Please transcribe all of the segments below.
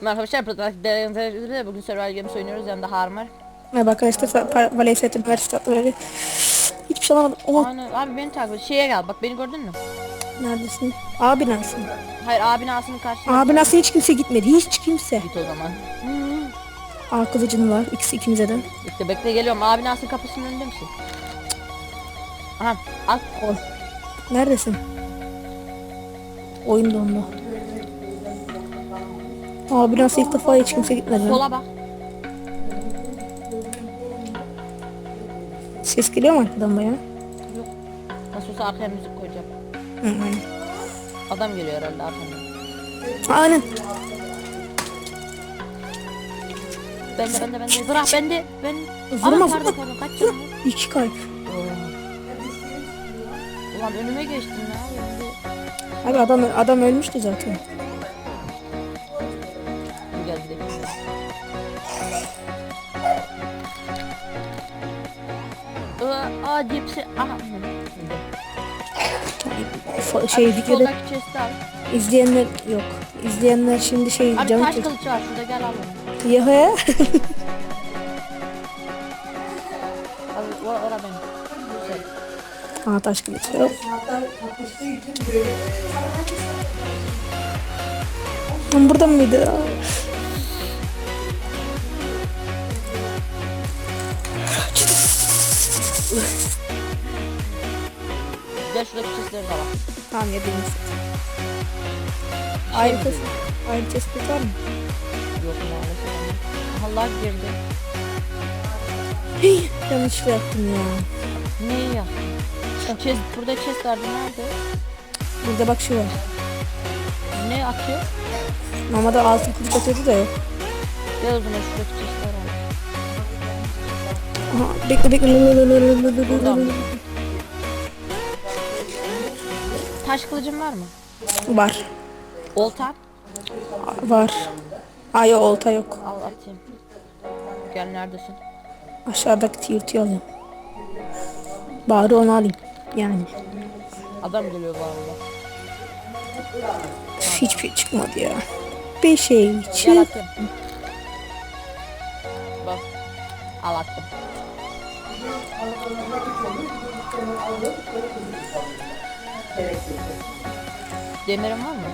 Merhaba arkadaşlar. Bugün Survival Games oynuyoruz. Yanında Harun var. Merhaba arkadaşlar. Valeyset Üniversitesi Hiçbir şey alamadım. Oh Aynen. Abi beni takip et. Şeye gel. Bak beni gördün mü? neredesin? Abi nasıl? Hayır abi binasının karşısına. Abi nasıl hiç kimse gitmedi. Hiç kimse. Git o zaman. Aa kılıcın var. İkisi ikimize de. Bekle bekle geliyorum. Abi binasının kapısının önünde misin? Aha al. Ol. Neredesin? Oyun dondu. Abi nasıl ilk defa hiç kimse gitmedi. Sola bak. Ses geliyor mu arkadan baya? Yok. Nasıl olsa arkaya müzik koyacağım. Hı hı. Adam geliyor herhalde arkamdan. Aynen. Bende bende bende. Bırak bende. Ben. Vurma, Ama pardon vurma. pardon. Kaç var? İki kalp. Ulan önüme geçtin ya. Abi adam adam ölmüştü zaten. Aa, cipsi. Aha. Şey Abi dikkat et. İzleyenler yok. İzleyenler şimdi şey Abi canı taş çek. kılıç var şurada gel onu. Ya he? Abi ora, ora benim. Güzel. Ha taş kılıç yok. Lan burada mıydı? Gel şuradaki chest'leri de al. Tamam yediğimiz. Ayrı mi test. Ayrı tespit var mı? Yok maalesef. Allah girdi. Hey, yanlışlıkla yaptım ya. Neyi yaptın? Şu chest, burada chest vardı nerede? Burada bak şu var. Ne atıyor? Normalde altın kılıç atıyordu da yok. Gel o zaman şuradaki chest'leri al. Aha, bekle bekle. Taş kılıcın var mı? Var. Olta. Var. Ay olta yok. Al atayım. Gel neredesin? Aşağıdaki TRT alayım. Bari onu alayım. Yani. Adam geliyor arada. Hiçbir şey çıkmadı ya. Bir şey çık. Bak. Al attım. Demirin var mı?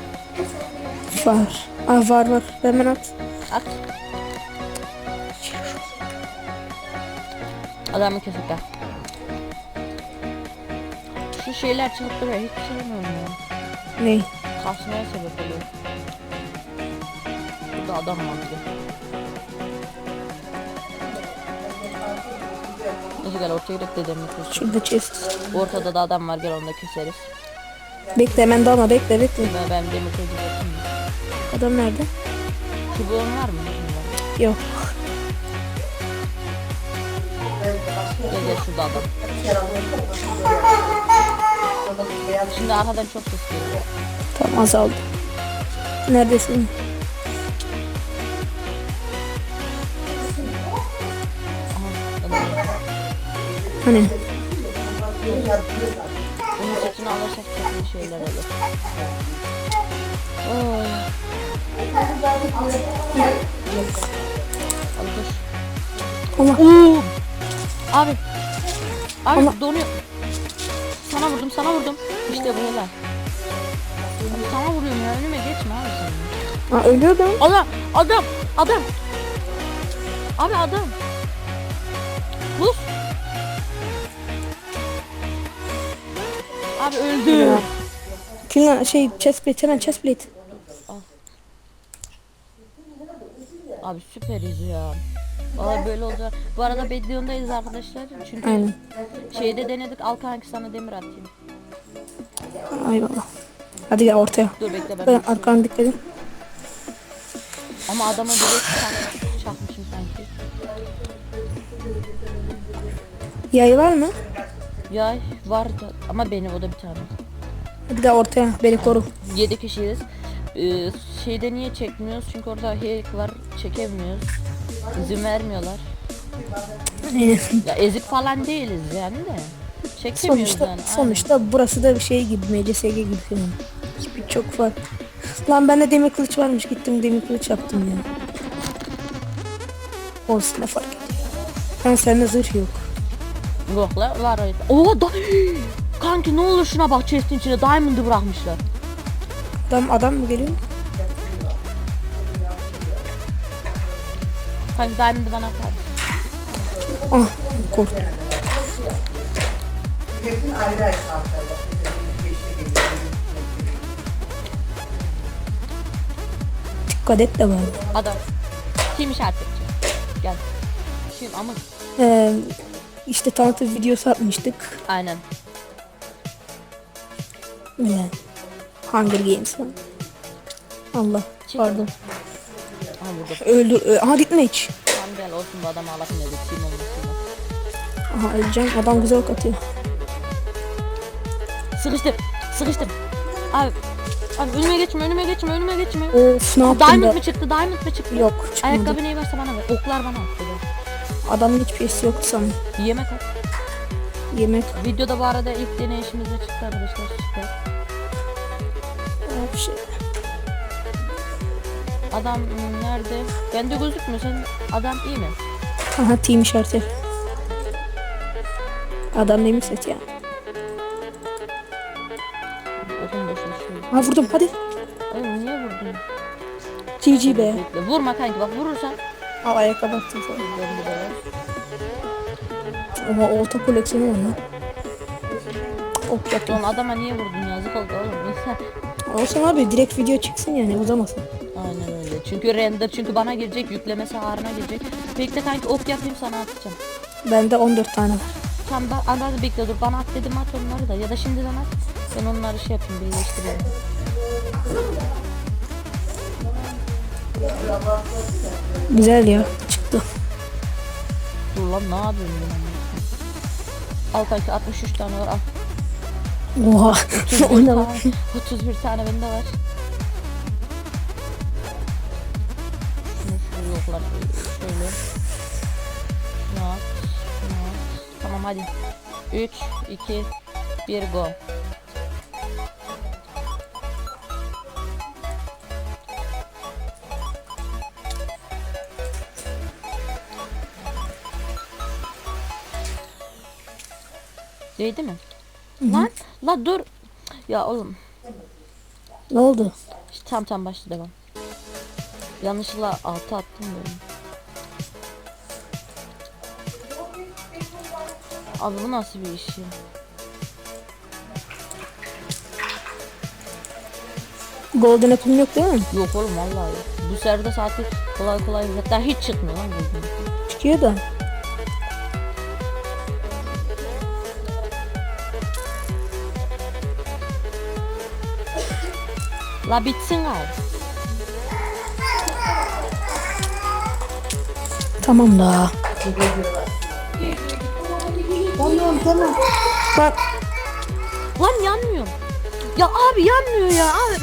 Var. Aa, var var. Hemen at. At. Adamı kesip gel. Şu şeyler çıkıp duruyor. Hiç sevmiyorum ya. Ne? Kasmaya sebep oluyor. Burada adam var Neyse gel ortaya gidelim dedemi. Şurada chest. Ortada da adam var gel onu da keseriz. Bekle hemen dalma bekle bekle. Ben, ben demir yapayım. Adam nerede? Çubuğun var mı? Yok. Gel gel şurada adam. Şimdi arkadan çok ses geliyor. Tamam azaldı. Neredesin? Hani? Bunun setini alırsak iyi şeyler olur. Dur. Allah. Oo. Abi. Abi Allah. donuyor. Sana vurdum sana vurdum. İşte bu helal. Sana vuruyorum ya önüme geçme abi sen. Aa, ölüyordum. Allah adam adam. Abi adam. Buz. Abi öldü. Killa şey chestplate hemen chestplate. Abi süperiz ya. Valla böyle olacak. Bu arada Bedlion'dayız arkadaşlar. Çünkü Aynen. şeyde denedik. Al kanki sana demir atayım. Eyvallah. Hadi gel ortaya. Dur bekle ben. Ben bir- arkanı dikkat edin. Ama adama direkt çak, çakmışım sanki. Yay var mı? Ya var da ama benim o da bir tane. Hadi gel ortaya. Beni koru. 7 kişiyiz. Ee, şeyde niye çekmiyoruz? Çünkü orada hack var. Çekemiyoruz. İzin vermiyorlar. Aynen. Ya ezik falan değiliz yani de. Çekemiyoruz sonuçta yani. aynen. sonuçta burası da bir şey gibi MCSG gibi falan. Bir çok fark. Lan bende demir kılıç varmış gittim demir kılıç yaptım ya. Olsun ne fark ediyor. Ben sende zırh yok. Yok la var öyle. Oo da Kanki ne olur şuna bak chest'in içine diamond'ı bırakmışlar. Adam adam mı geliyor? Kanki diamond'ı bana atar. Ah korktum. Dikkat et de bari. Adam. Kim işaret edecek? Gel. Kim ama Ee, işte tanıtım videosu atmıştık. aynen. Ee, Hunger Games. Allah Çık. pardon. Aha burada. Öldür. Ö Aha Ditmage. Tamam gel olsun bu adamı dedik. Kim olmasın. Aha öleceğim. Adam güzel ok atıyor. Sıkıştır. Sıkıştır. Abi. Abi önüme geçme, önüme geçme, önüme geçme. Of ne yaptın Diamond da? mı çıktı? Diamond mı çıktı? Yok çıkmadı. Ayakkabı neyi varsa bana ver. Oklar bana at. Adamın hiçbir şeysi yoktu sanırım. Yemek at. Yemek. Videoda bu arada ilk deneyişimizde çıktı arkadaşlar. Bir şey. Adam nerede? Bende gözükmüyor. Sen adam iyi mi? Aha team işareti. Adam neymiş set ya. Şöyle. Ha vurdum hadi. Oğlum niye vurdun? GG be. Vurma kanki bak vurursan. Al ayakkabı attım sana. Var. Ama olta koleksiyonu var lan. Ok yaptım. Lan adama niye vurdun yazık oldu oğlum. Olsun abi direkt video çıksın yani uzamasın. Aynen öyle. Çünkü render çünkü bana girecek yüklemesi ağrına girecek. Bekle kanki ok yapayım sana atacağım. Bende 14 tane var. Tamam ben arada bekle dur bana at dedim at onları da ya da şimdiden at. Ben onları şey yapayım birleştireyim. Güzel ya çıktı. Dur lan ne yapıyorsun? Al kanki 63 tane var al. Oha. 31 o ne tane, lan? 31 tane bende var. Şunu yoklar şöyle. Şunu at, şunu at. Tamam hadi. 3, 2, 1 go. Değdi mi? Lan, la dur. Ya oğlum. Ne oldu? İşte tam tam başla devam. Yanlışlıkla altı attım böyle. Abi bu nasıl bir iş ya? Golden Apple'ım yok değil mi? Yok oğlum vallahi yok. Bu serde saati kolay kolay hatta hiç çıkmıyor lan gözüm. Çıkıyor da. La bitsin abi. Tamam da. Tamam tamam. Bak Lan yanmıyor. Ya abi yanmıyor ya abi.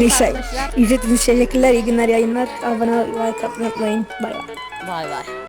neyse. için teşekkürler. İyi günler yayınlar. Abone olmayı, like atmayı unutmayın. Bay bay. Vay vay.